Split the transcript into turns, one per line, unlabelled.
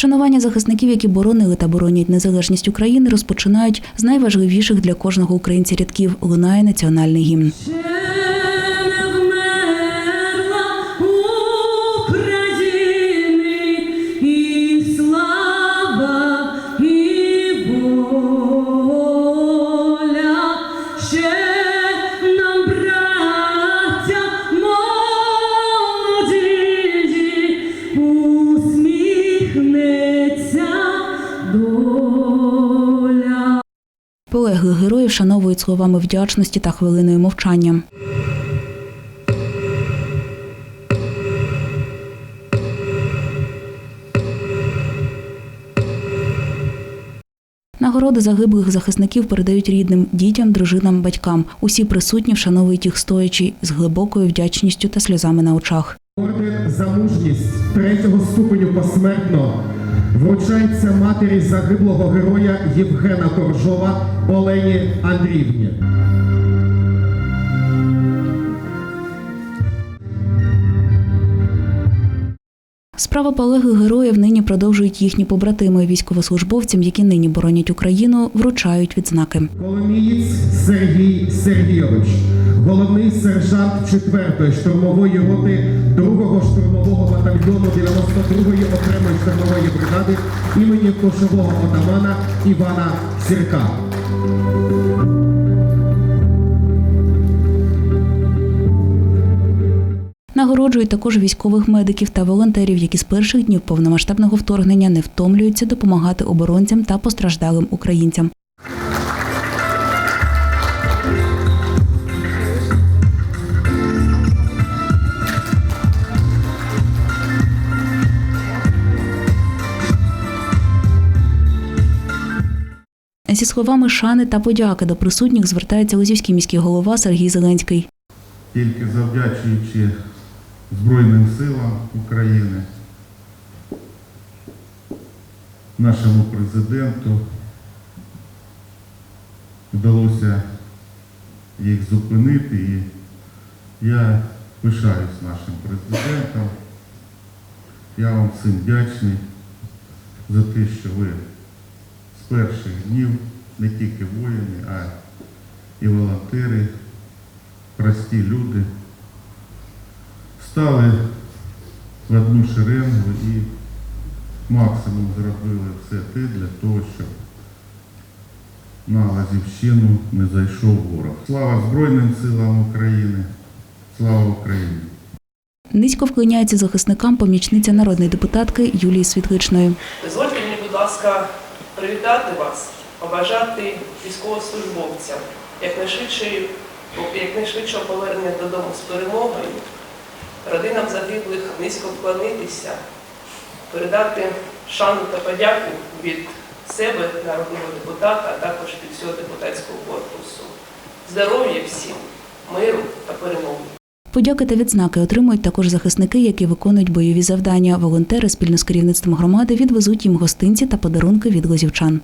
Вшанування захисників, які боронили та боронять незалежність України, розпочинають з найважливіших для кожного українця рядків лунає національний гімн. Полеглих героїв вшановують словами вдячності та хвилиною мовчання. Нагороди загиблих захисників передають рідним, дітям, дружинам, батькам. Усі присутні вшановують їх стоячи з глибокою вдячністю та сльозами на очах.
За мужність третього ступеню посмертно вручається матері загиблого героя Євгена Коржова Олені Андріївні.
Справа полеглих героїв нині продовжують їхні побратими військовослужбовцям, які нині боронять Україну, вручають відзнаки.
Коломієць Сергій Сергійович, головний сержант 4-ї штурмової роти 2-го батальйону 92-ї окремої штурмової бригади імені кошового отамана Івана Сірка.
Нагороджують також військових медиків та волонтерів, які з перших днів повномасштабного вторгнення не втомлюються допомагати оборонцям та постраждалим українцям. Зі словами шани та подяки до присутніх звертається Лозівський міський голова Сергій Зеленський.
тільки завдячуючи Збройним силам України, нашому президенту, вдалося їх зупинити. І я пишаюсь нашим президентом. Я вам всім вдячний за те, що ви перших днів не тільки воїни, а і волонтери прості люди стали в одну шеренгу і максимум зробили все те для того, щоб на Лазівщину не зайшов ворог. Слава Збройним силам України! Слава Україні!
Низько вклоняється захисникам помічниця народної депутатки Юлії Світличної.
Дозвольте мені, будь ласка, привітати вас, побажати військовослужбовцям якнайшвидшого повернення додому з перемогою, родинам загиблих низько вклонитися, передати шану та подяку від себе, народного депутата, а також від всього депутатського корпусу. Здоров'я всім, миру та перемоги.
Подяки та відзнаки отримують також захисники, які виконують бойові завдання. Волонтери спільно з керівництвом громади відвезуть їм гостинці та подарунки від лозівчан.